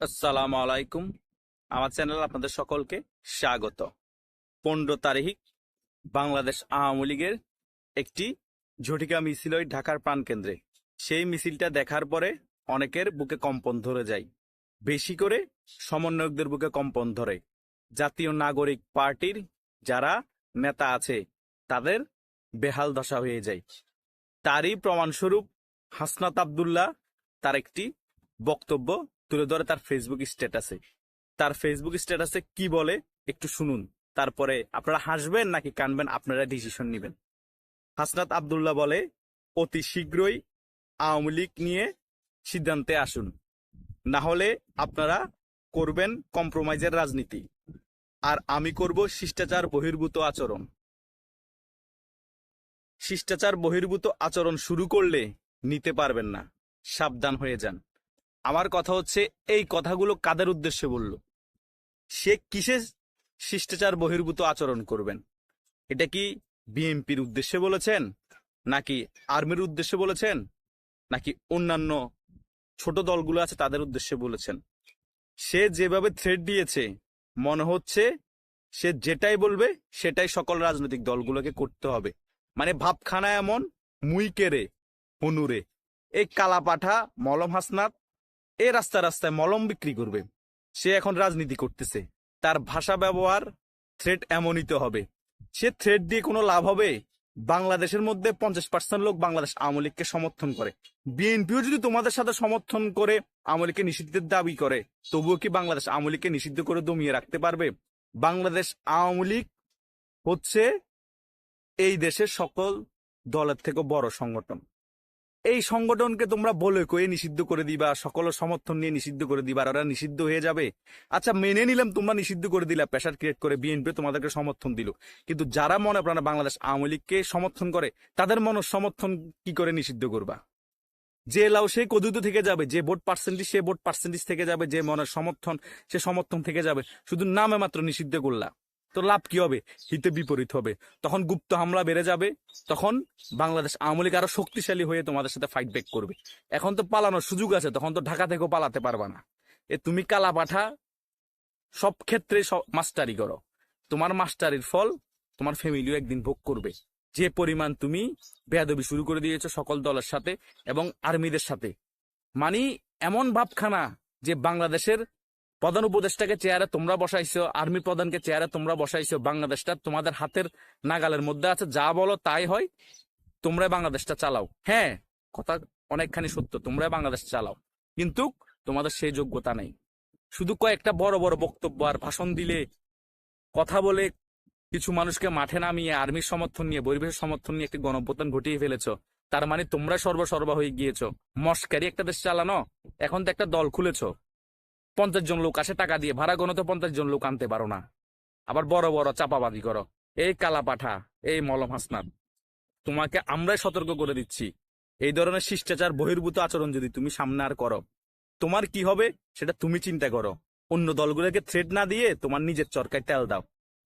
আসসালামু আলাইকুম। আমার চ্যানেল আপনাদের সকলকে স্বাগত। পনেরো তারিখ বাংলাদেশ আওয়ামী লীগের একটি ঝটিকা মিছিল ওই ঢাকার প্রাণকেন্দ্রে সেই মিছিলটা দেখার পরে অনেকের বুকে কম্পন ধরে যায়। বেশি করে সমন্বয়কদের বুকে কম্পন ধরে। জাতীয় নাগরিক পার্টির যারা নেতা আছে, তাদের বেহাল দশা হয়ে যায়। তারই প্রমাণস্বরূপ হাসনাত আবদুল্লাহ তার একটি বক্তব্য তুলে ধরে তার ফেসবুক স্ট্যাটাসে তার ফেসবুক স্ট্যাটাসে কি বলে একটু শুনুন। তারপরে আপনারা হাসবেন নাকি কানবেন, আপনারা ডিসিশন নেবেন। হাসনাত আবদুল্লাহ বলে, অতি শীঘ্রই আওয়ামী লীগ নিয়ে সিদ্ধান্তে আসুন। না হলে আপনারা করবেন কম্প্রোমাইজের রাজনীতি। আর আমি করব শিষ্টাচার বহির্ভূত আচরণ। শিষ্টাচার বহির্ভূত আচরণ শুরু করলে নিতে পারবেন না। সাবধান হয়ে যান। আমার কথা হচ্ছে, এই কথাগুলো কাদের উদ্দেশ্যে বলল? সে কিসে শিষ্টাচার বহির্ভূত আচরণ করবেন? এটা কি বিএনপির উদ্দেশ্যে বলেছেন? নাকি আর্মির উদ্দেশ্যে বলেছেন? নাকি অন্যান্য ছোট দলগুলো আছে তাদের উদ্দেশ্যে বলেছেন? সে যেভাবে থ্রেড দিয়েছে, মনে হচ্ছে সে যেটাই বলবে, সেটাই সকল রাজনৈতিক দলগুলোকে করতে হবে। মানে ভাবখানা এমন মুই কেরে হনুরে। এই কালাপাঠা মলম হাসনাত এ রাস্তা রাস্তায় মলম বিক্রি করবে। সে এখন রাজনীতি করতেছে। তার ভাষা ব্যবহার থ্রেট এমনই তো হবে। সে থ্রেট দিয়ে কোনো লাভ হবে? বাংলাদেশের মধ্যে পঞ্চাশ পার্সেন্ট লোক বাংলাদেশ আওয়ামী লীগকে সমর্থন করে। বিএনপিও যদি তোমাদের সাথে সমর্থন করে, আওয়ামী লীগকে নিষিদ্ধের দাবি করে, তবুও কি বাংলাদেশ আওয়ামী লীগকে নিষিদ্ধ করে দমিয়ে রাখতে পারবে? বাংলাদেশ আওয়ামী লীগ হচ্ছে এই দেশের সকল দলের থেকে বড় সংগঠন। এই সংগঠনকে তোমরা বলে কয়ে নিষিদ্ধ করে দিবা সকল সমর্থন নিয়ে নিষিদ্ধ করে দিবা, আর ওরা নিষিদ্ধ হয়ে যাবে। আচ্ছা মেনে নিলাম তোমরা নিষিদ্ধ করে দিলা প্রেশার ক্রিয়েট করে বিএনপি তোমাদেরকে সমর্থন দিল। কিন্তু যারা মনে প্রাণে বাংলাদেশ আওয়ামী লীগকে সমর্থন করে, তাদের মন সমর্থন কি করে নিষিদ্ধ করবা? যে লাও সে কদুত থেকে যাবে, যে ভোট পার্সেন্টেজ সে ভোট পার্সেন্টেজ থেকে যাবে, যে মনের সমর্থন, সে সমর্থন থেকে যাবে। শুধু নামে মাত্র নিষিদ্ধ করলা। তো লাভ কি হবে? হিতে বিপরীত হবে। তখন গুপ্ত হামলা বেড়ে যাবে, তখন বাংলাদেশ আওয়ামী লীগ আরও শক্তিশালী হয়ে তোমাদের সাথে ফাইট ব্যাক করবে। এখন তো পালানোর সুযোগ আছে, তখন তো ঢাকা থেকেও পালাতে পারবা না। এ তুমি কালা পাঠা, সব ক্ষেত্রে মাস্টারি করো। তোমার মাস্টারির ফল তোমার ফ্যামিলিও একদিন ভোগ করবে। যে পরিমাণ তুমি বেয়াদবি শুরু করে দিয়েছ সকল দলের সাথে এবং আর্মিদের সাথে। মানে এমন ভাবখানা যে বাংলাদেশের প্রধান উপদেষ্টাকে চেয়ারে তোমরা বসাইছো, আর্মি প্রধানকে চেয়ারে তোমরা বসাইছো, বাংলাদেশটা তোমাদের হাতের নাগালের মধ্যে আছে, যা বলো তাই হয় তোমরা বাংলাদেশটা চালাও। হ্যাঁ কথা অনেকখানি সত্য তোমরা বাংলাদেশ চালাও, কিন্তু তোমাদের সেই যোগ্যতা নেই। শুধু কয়েকটা বড় বড় বক্তব্য আর ভাষণ দিলে, কথা বলে কিছু মানুষকে মাঠে নামিয়ে, আর্মির সমর্থন নিয়ে, পরিবেশের সমর্থন নিয়ে একটি গণপ্রদান ঘটিয়ে ফেলেছো, তার মানে তোমরা সর্বসর্বা হয়ে গিয়েছো। মস্কারি একটা দেশ চালানো, এখন তো একটা দল খুলেছো। পঞ্চাশ জন লোক আসে, টাকা দিয়ে ভাড়া গণতে পঞ্চাশ জন লোক আনতে পারো না। আবার বড় বড় চাপাবাদি করো। এই কালা পাঠা, এই মলম হাসনাত, তোমাকে আমরাই সতর্ক করে দিচ্ছি। এই ধরনের শিষ্টাচার, বহির্ভূত আচরণ যদি তুমি সামনে আর করো, তোমার কি হবে সেটা তুমি চিন্তা করো। অন্য দলগুলোকে থ্রেড না দিয়ে তোমার নিজের চরকায় তেল দাও।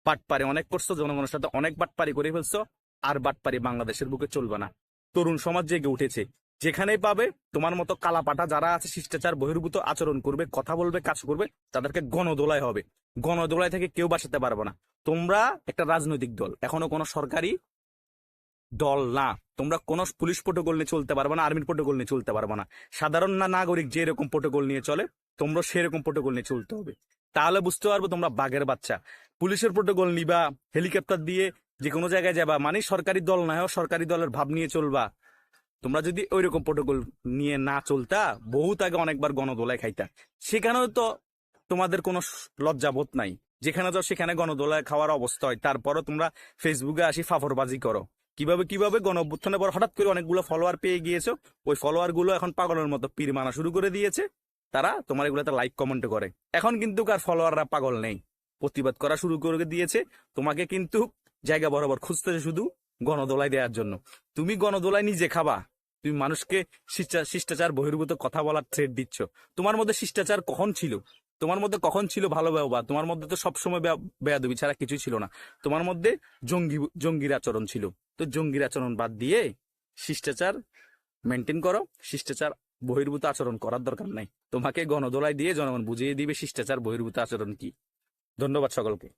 বাটপারি অনেক করছ, জনগণের সাথে অনেক বাটপারি করে ফেলছো, আর বাটপারি বাংলাদেশের বুকে চলবে না। তরুণ সমাজ জেগে উঠেছে। যেখানেই পাবে, তোমার মতো কালাপাটা যারা আছে, শিষ্টাচার, বহির্ভূত আচরণ করবে, কথা বলবে, কাজ করবে, তাদেরকে গণদোলায় হবে। গণদোলায় থেকে কেউ বাঁচাতে পারবে না। তোমরা একটা রাজনৈতিক দল, এখনও কোনো সরকারি দল না। তোমরা কোনো পুলিশ প্রোটোকল নিয়ে চলতে পারবে না আর্মির প্রোটোকল নিয়ে চলতে পারবে না। সাধারণ না নাগরিক যে এরকম প্রোটোকল নিয়ে চলে, তোমরা সেরকম প্রোটোকল নিয়ে চলতে হবে। তাহলে বুঝতে পারব তোমরা বাঘের বাচ্চা। পুলিশের প্রোটোকল নিবা হেলিকপ্টার দিয়ে যে কোনো জায়গায় যাবা মানে সরকারি দল না হয়, সরকারি দলের ভাব নিয়ে চলবা। তোমরা যদি ওই রকম প্রোটোকল নিয়ে না চলতা, বহুত আগে অনেকবার গণদোলায় খাইতা। সেখানেও তো তোমাদের কোনো লজ্জাবোধ নাই। যেখানে যাও সেখানে গণদোলায় খাওয়ার অবস্থা হয়। তারপরও তোমরা ফেসবুকে আসি ফাফরবাজি করো। কীভাবে কীভাবে গণ পর হঠাৎ করে অনেকগুলো ফলোয়ার পেয়ে গিয়েছো? ওই ফলোয়ারগুলো এখন পাগলের মতো পীর মানা শুরু করে দিয়েছে। তারা তোমার এগুলোতে লাইক কমেন্ট করে। এখন কিন্তু কার ফলোয়াররা পাগল নেই। প্রতিবাদ করা শুরু করে দিয়েছে। তোমাকে কিন্তু জায়গা বরাবর খুঁজতেছে শুধু গণদোলায় দেওয়ার জন্য। তুমি গণদোলায় নিজে খাবা। তুমি মানুষকে শিষ্টা- শিষ্টাচার, বহির্ভূত কথা বলার থ্রেড দিচ্ছ। তোমার মধ্যে শিষ্টাচার কখন ছিল? তোমার মধ্যে কখন ছিল ভালো ব্যবহার তোমার মধ্যে তো সবসময় বেয়া- বেয়াদবি ছাড়া কিছুই ছিল না। তোমার মধ্যে জঙ্গি, জঙ্গির আচরণ ছিল। তো জঙ্গির আচরণ বাদ দিয়ে শিষ্টাচার মেনটেন করো। শিষ্টাচার বহির্ভূত আচরণ করার দরকার নাই। তোমাকে গণদোলায় দিয়ে জনগণ বুঝিয়ে দিবে শিষ্টাচার বহির্ভূত আচরণ কি। ধন্যবাদ সকলকে।